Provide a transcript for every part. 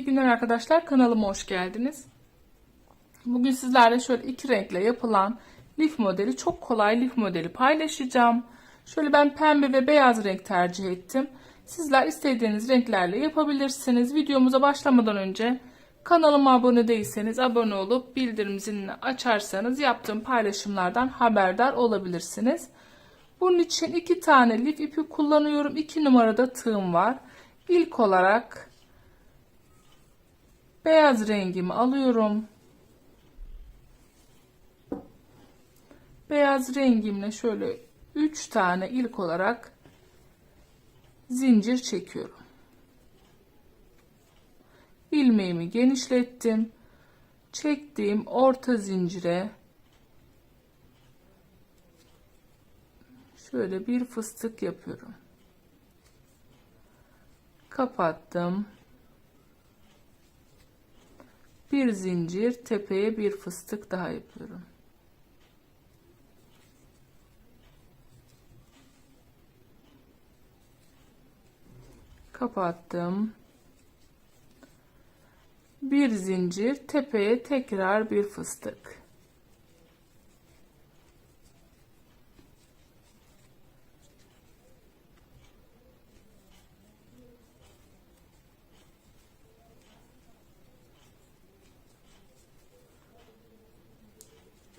İyi günler arkadaşlar. Kanalıma hoş geldiniz. Bugün sizlerle şöyle iki renkle yapılan lif modeli, çok kolay lif modeli paylaşacağım. Şöyle ben pembe ve beyaz renk tercih ettim. Sizler istediğiniz renklerle yapabilirsiniz. Videomuza başlamadan önce kanalıma abone değilseniz abone olup bildirim zilini açarsanız yaptığım paylaşımlardan haberdar olabilirsiniz. Bunun için iki tane lif ipi kullanıyorum. 2 numarada tığım var. İlk olarak beyaz rengimi alıyorum. Beyaz rengimle şöyle 3 tane ilk olarak zincir çekiyorum. ilmeğimi genişlettim. Çektiğim orta zincire şöyle bir fıstık yapıyorum. Kapattım. Bir zincir tepeye bir fıstık daha yapıyorum. Kapattım. Bir zincir tepeye tekrar bir fıstık.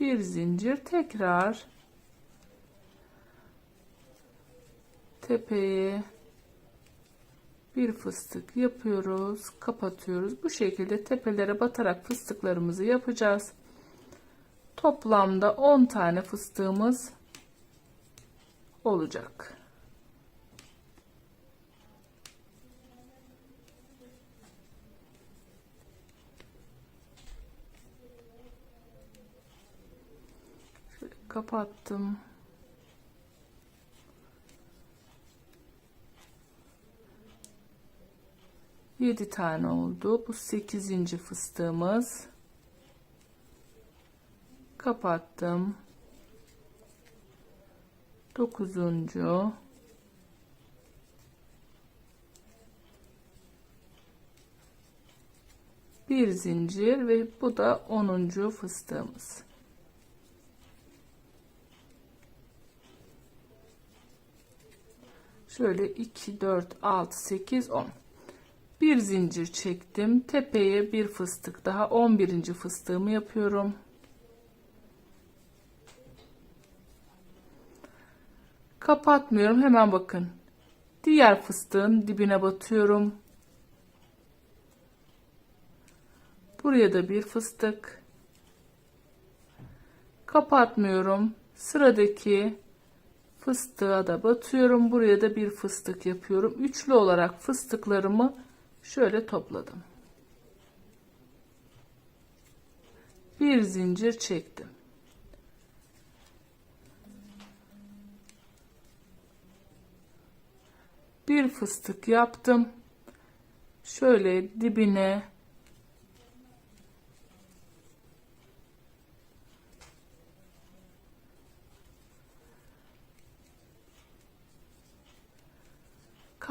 Bir zincir tekrar tepeye bir fıstık yapıyoruz kapatıyoruz. Bu şekilde tepelere batarak fıstıklarımızı yapacağız. Toplamda 10 tane fıstığımız olacak Şöyle kapattım Yedi tane oldu. Bu sekizinci fıstığımız. Kapattım. Dokuzuncu. Bir zincir ve bu da onuncu fıstığımız. Şöyle 2, 4, 6, 8, 10 bir zincir çektim. Tepeye bir fıstık daha. 11. fıstığımı yapıyorum. Kapatmıyorum. Hemen bakın. Diğer fıstığın dibine batıyorum. Buraya da bir fıstık. Kapatmıyorum. Sıradaki fıstığa da batıyorum buraya da bir fıstık yapıyorum üçlü olarak fıstıklarımı şöyle topladım. Bir zincir çektim. Bir fıstık yaptım. Şöyle dibine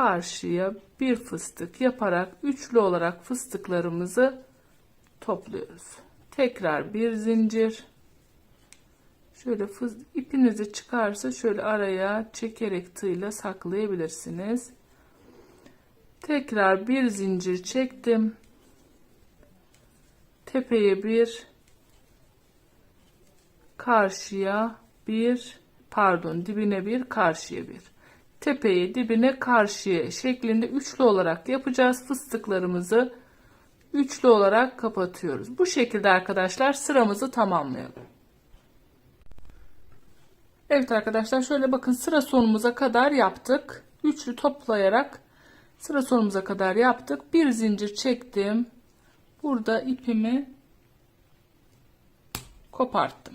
karşıya bir fıstık yaparak üçlü olarak fıstıklarımızı topluyoruz. Tekrar bir zincir. Şöyle ipinizi çıkarsa şöyle araya çekerek tığla saklayabilirsiniz. Tekrar bir zincir çektim. Tepeye bir karşıya bir pardon dibine bir karşıya bir tepeye dibine karşıya şeklinde üçlü olarak yapacağız. Fıstıklarımızı üçlü olarak kapatıyoruz. Bu şekilde arkadaşlar sıramızı tamamlayalım. Evet arkadaşlar şöyle bakın sıra sonumuza kadar yaptık. Üçlü toplayarak sıra sonumuza kadar yaptık. Bir zincir çektim. Burada ipimi koparttım.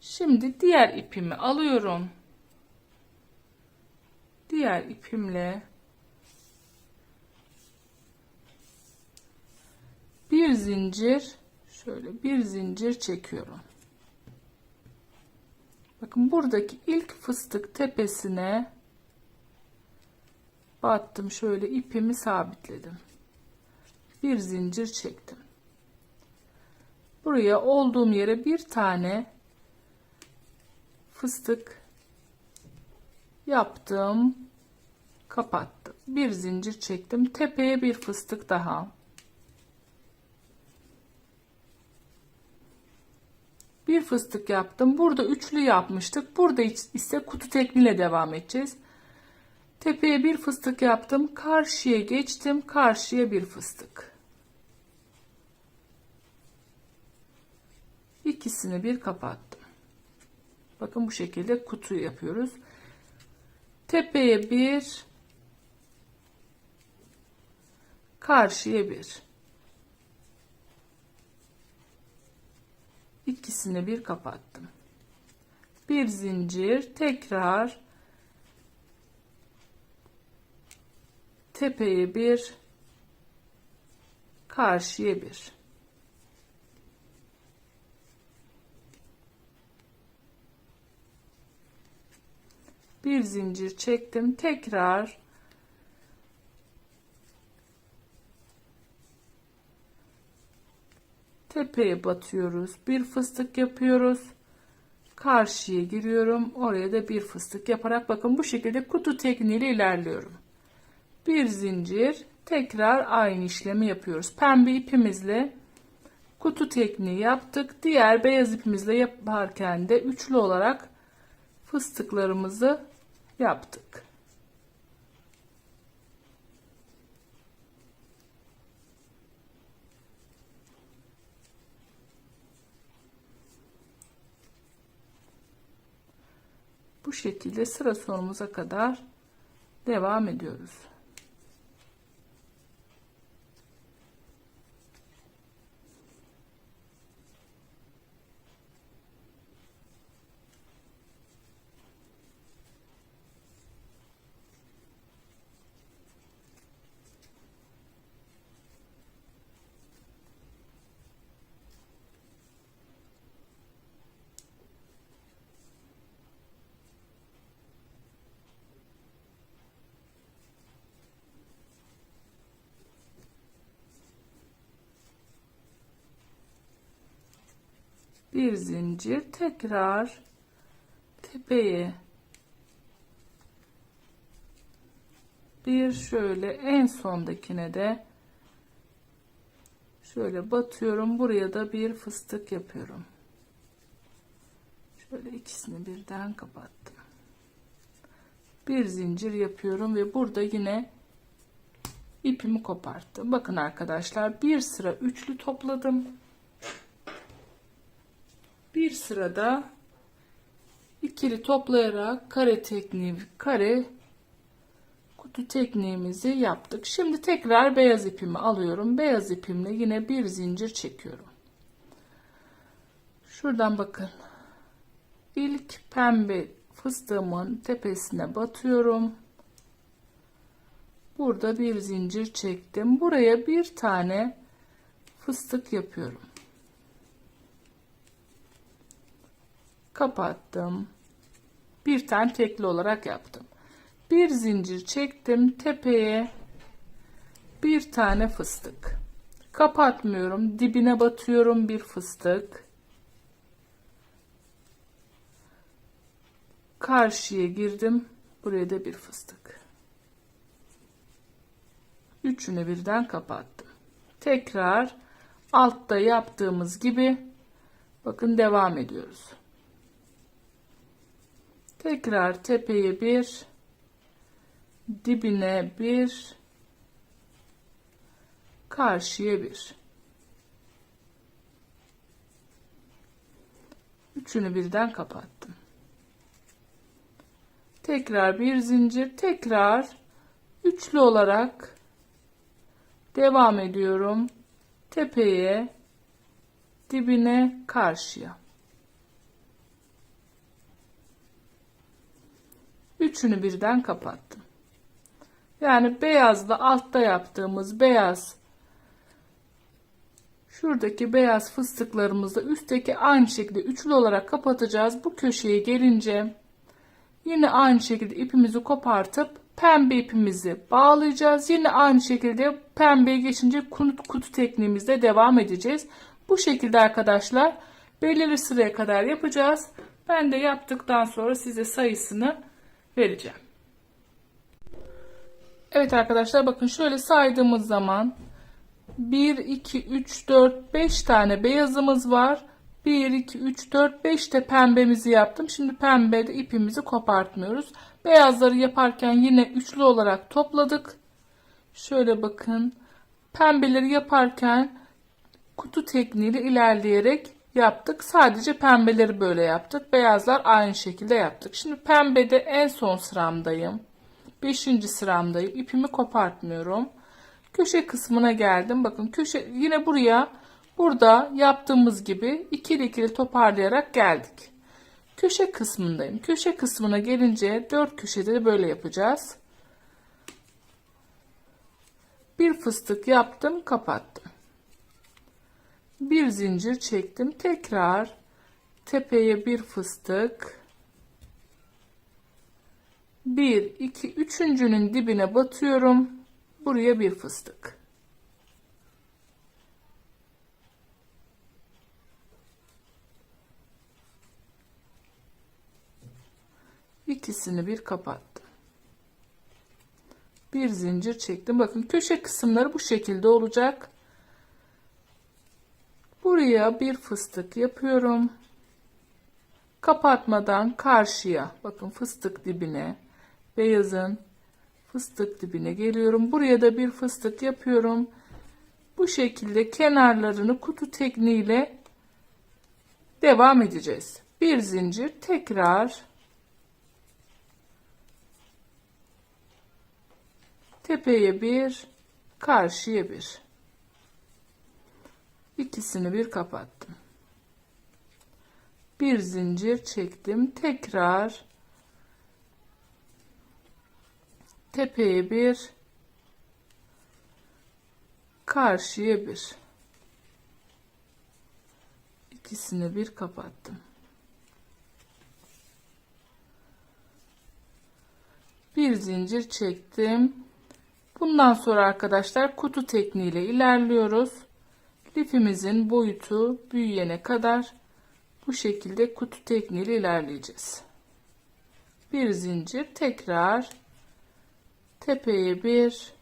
Şimdi diğer ipimi alıyorum diğer ipimle bir zincir şöyle bir zincir çekiyorum. Bakın buradaki ilk fıstık tepesine battım şöyle ipimi sabitledim. bir zincir çektim. Buraya olduğum yere bir tane fıstık yaptım. Kapattım. Bir zincir çektim. Tepeye bir fıstık daha. Bir fıstık yaptım. Burada üçlü yapmıştık. Burada ise kutu tekniğiyle devam edeceğiz. Tepeye bir fıstık yaptım. Karşıya geçtim. Karşıya bir fıstık. İkisini bir kapattım. Bakın bu şekilde kutu yapıyoruz. Tepeye bir, karşıya bir. İkisini bir kapattım. Bir zincir tekrar tepeye bir, karşıya bir. bir zincir çektim tekrar tepeye batıyoruz. Bir fıstık yapıyoruz. Karşıya giriyorum. Oraya da bir fıstık yaparak bakın bu şekilde kutu tekniğiyle ilerliyorum. Bir zincir tekrar aynı işlemi yapıyoruz. Pembe ipimizle kutu tekniği yaptık. Diğer beyaz ipimizle yaparken de üçlü olarak fıstıklarımızı yaptık. Bu şekilde sıra sonumuza kadar devam ediyoruz. Bir zincir tekrar tepeye. Bir şöyle en sondakine de şöyle batıyorum. Buraya da bir fıstık yapıyorum. Şöyle ikisini birden kapattım. Bir zincir yapıyorum ve burada yine ipimi koparttım. Bakın arkadaşlar bir sıra üçlü topladım sırada ikili toplayarak kare tekniği kare kutu tekniğimizi yaptık. Şimdi tekrar beyaz ipimi alıyorum. Beyaz ipimle yine bir zincir çekiyorum. Şuradan bakın. İlk pembe fıstığımın tepesine batıyorum. Burada bir zincir çektim. Buraya bir tane fıstık yapıyorum. Kapattım. Bir tane tekli olarak yaptım. Bir zincir çektim tepeye bir tane fıstık. Kapatmıyorum. Dibine batıyorum bir fıstık. Karşıya girdim. Buraya da bir fıstık. Üçünü birden kapattım. Tekrar altta yaptığımız gibi bakın devam ediyoruz. Tekrar tepeye bir, dibine bir, karşıya bir. Üçünü birden kapattım. Tekrar bir zincir, tekrar üçlü olarak devam ediyorum. Tepeye, dibine, karşıya. Üçünü birden kapattım. Yani beyazla altta yaptığımız beyaz şuradaki beyaz fıstıklarımızı üstteki aynı şekilde üçlü olarak kapatacağız. Bu köşeye gelince yine aynı şekilde ipimizi kopartıp pembe ipimizi bağlayacağız. Yine aynı şekilde pembeye geçince kutu, kutu tekniğimizde devam edeceğiz. Bu şekilde arkadaşlar belirli sıraya kadar yapacağız. Ben de yaptıktan sonra size sayısını vereceğim. Evet arkadaşlar bakın şöyle saydığımız zaman 1, 2, 3, 4, 5 tane beyazımız var. 1, 2, 3, 4, 5 de pembemizi yaptım. Şimdi pembede ipimizi kopartmıyoruz. Beyazları yaparken yine üçlü olarak topladık. Şöyle bakın. Pembeleri yaparken kutu tekniğiyle ilerleyerek yaptık. Sadece pembeleri böyle yaptık. Beyazlar aynı şekilde yaptık. Şimdi pembede en son sıramdayım. 5. sıramdayım. İpimi kopartmıyorum. Köşe kısmına geldim. Bakın köşe yine buraya burada yaptığımız gibi ikili ikili toparlayarak geldik. Köşe kısmındayım. Köşe kısmına gelince dört köşede de böyle yapacağız. Bir fıstık yaptım, kapattım. Bir zincir çektim. Tekrar tepeye bir fıstık. Bir, iki, üçüncünün dibine batıyorum. Buraya bir fıstık. İkisini bir kapattım. Bir zincir çektim. Bakın köşe kısımları bu şekilde olacak. Buraya bir fıstık yapıyorum. Kapatmadan karşıya bakın fıstık dibine beyazın fıstık dibine geliyorum. Buraya da bir fıstık yapıyorum. Bu şekilde kenarlarını kutu tekniğiyle devam edeceğiz. Bir zincir tekrar tepeye bir karşıya bir ikisini bir kapattım. Bir zincir çektim. Tekrar tepeye bir karşıya bir. İkisini bir kapattım. Bir zincir çektim. Bundan sonra arkadaşlar kutu tekniğiyle ilerliyoruz lifimizin boyutu büyüyene kadar bu şekilde kutu tekniğiyle ilerleyeceğiz. Bir zincir tekrar tepeye bir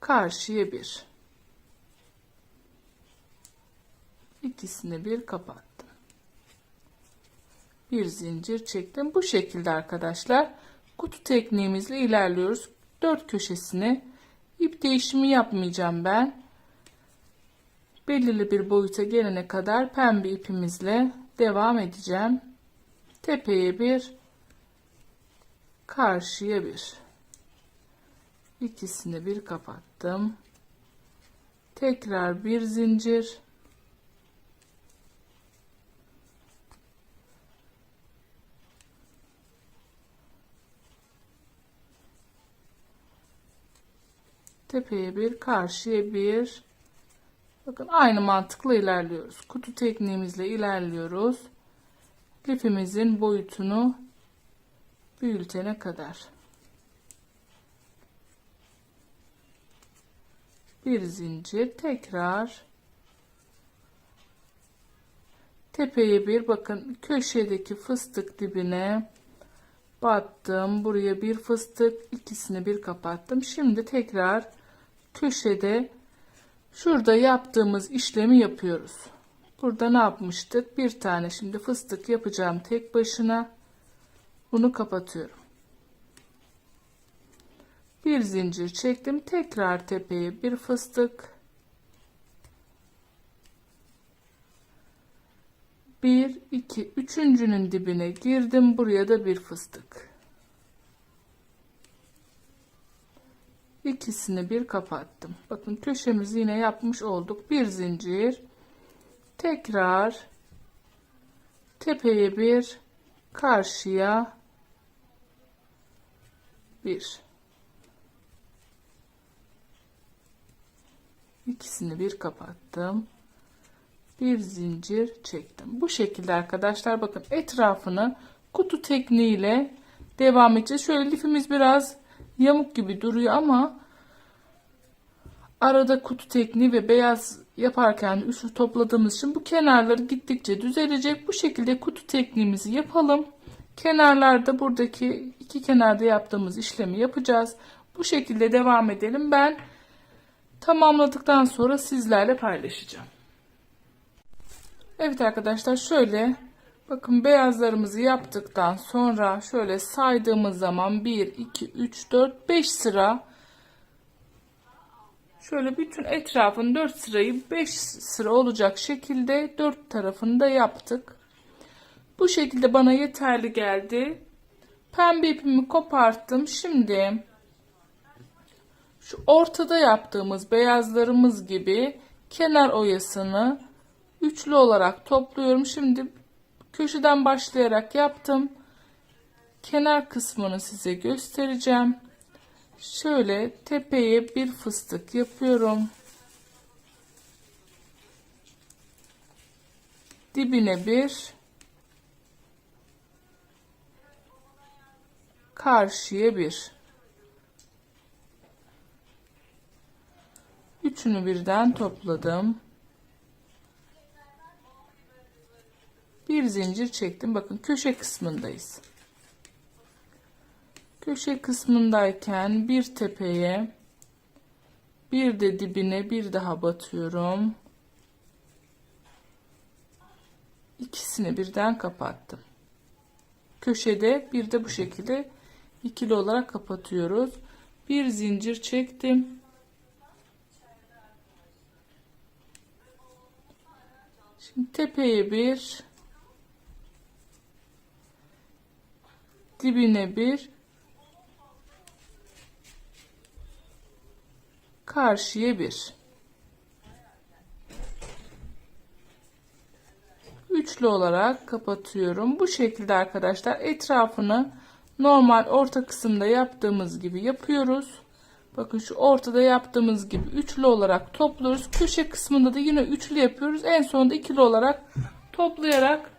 karşıya bir. İkisini bir kapattım. Bir zincir çektim. Bu şekilde arkadaşlar kutu tekniğimizle ilerliyoruz. Dört köşesini ip değişimi yapmayacağım ben belirli bir boyuta gelene kadar pembe ipimizle devam edeceğim. Tepeye bir karşıya bir. İkisini bir kapattım. Tekrar bir zincir. Tepeye bir karşıya bir bakın aynı mantıkla ilerliyoruz. Kutu tekniğimizle ilerliyoruz. Lifimizin boyutunu büyütene kadar. Bir zincir tekrar. Tepeye bir bakın köşedeki fıstık dibine battım. Buraya bir fıstık ikisini bir kapattım. Şimdi tekrar köşede şurada yaptığımız işlemi yapıyoruz. Burada ne yapmıştık? Bir tane şimdi fıstık yapacağım tek başına. Bunu kapatıyorum. Bir zincir çektim. Tekrar tepeye bir fıstık. Bir iki üçüncünün dibine girdim. Buraya da bir fıstık ikisini bir kapattım. Bakın köşemizi yine yapmış olduk. Bir zincir. Tekrar tepeye bir karşıya bir. İkisini bir kapattım. Bir zincir çektim. Bu şekilde arkadaşlar bakın etrafını kutu tekniğiyle devam edeceğiz. Şöyle lifimiz biraz yamuk gibi duruyor ama arada kutu tekniği ve beyaz yaparken üçlü topladığımız için bu kenarları gittikçe düzelecek. Bu şekilde kutu tekniğimizi yapalım. Kenarlarda buradaki iki kenarda yaptığımız işlemi yapacağız. Bu şekilde devam edelim. Ben tamamladıktan sonra sizlerle paylaşacağım. Evet arkadaşlar şöyle bakın beyazlarımızı yaptıktan sonra şöyle saydığımız zaman 1 2 3 4 5 sıra şöyle bütün etrafın 4 sırayı 5 sıra olacak şekilde 4 tarafını da yaptık. Bu şekilde bana yeterli geldi. Pembe ipimi koparttım. Şimdi şu ortada yaptığımız beyazlarımız gibi kenar oyasını üçlü olarak topluyorum. Şimdi köşeden başlayarak yaptım. Kenar kısmını size göstereceğim. Şöyle tepeye bir fıstık yapıyorum. Dibine bir karşıya bir. Üçünü birden topladım. Bir zincir çektim. Bakın köşe kısmındayız. Köşe kısmındayken bir tepeye bir de dibine bir daha batıyorum. İkisini birden kapattım. Köşede bir de bu şekilde ikili olarak kapatıyoruz. Bir zincir çektim. Şimdi tepeye bir dibine bir karşıya bir. Üçlü olarak kapatıyorum. Bu şekilde arkadaşlar etrafını normal orta kısımda yaptığımız gibi yapıyoruz. Bakın şu ortada yaptığımız gibi üçlü olarak topluyoruz. Köşe kısmında da yine üçlü yapıyoruz. En sonunda ikili olarak toplayarak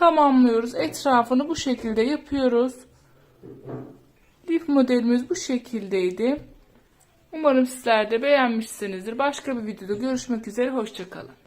tamamlıyoruz. Etrafını bu şekilde yapıyoruz. Lif modelimiz bu şekildeydi. Umarım sizler de beğenmişsinizdir. Başka bir videoda görüşmek üzere. Hoşçakalın.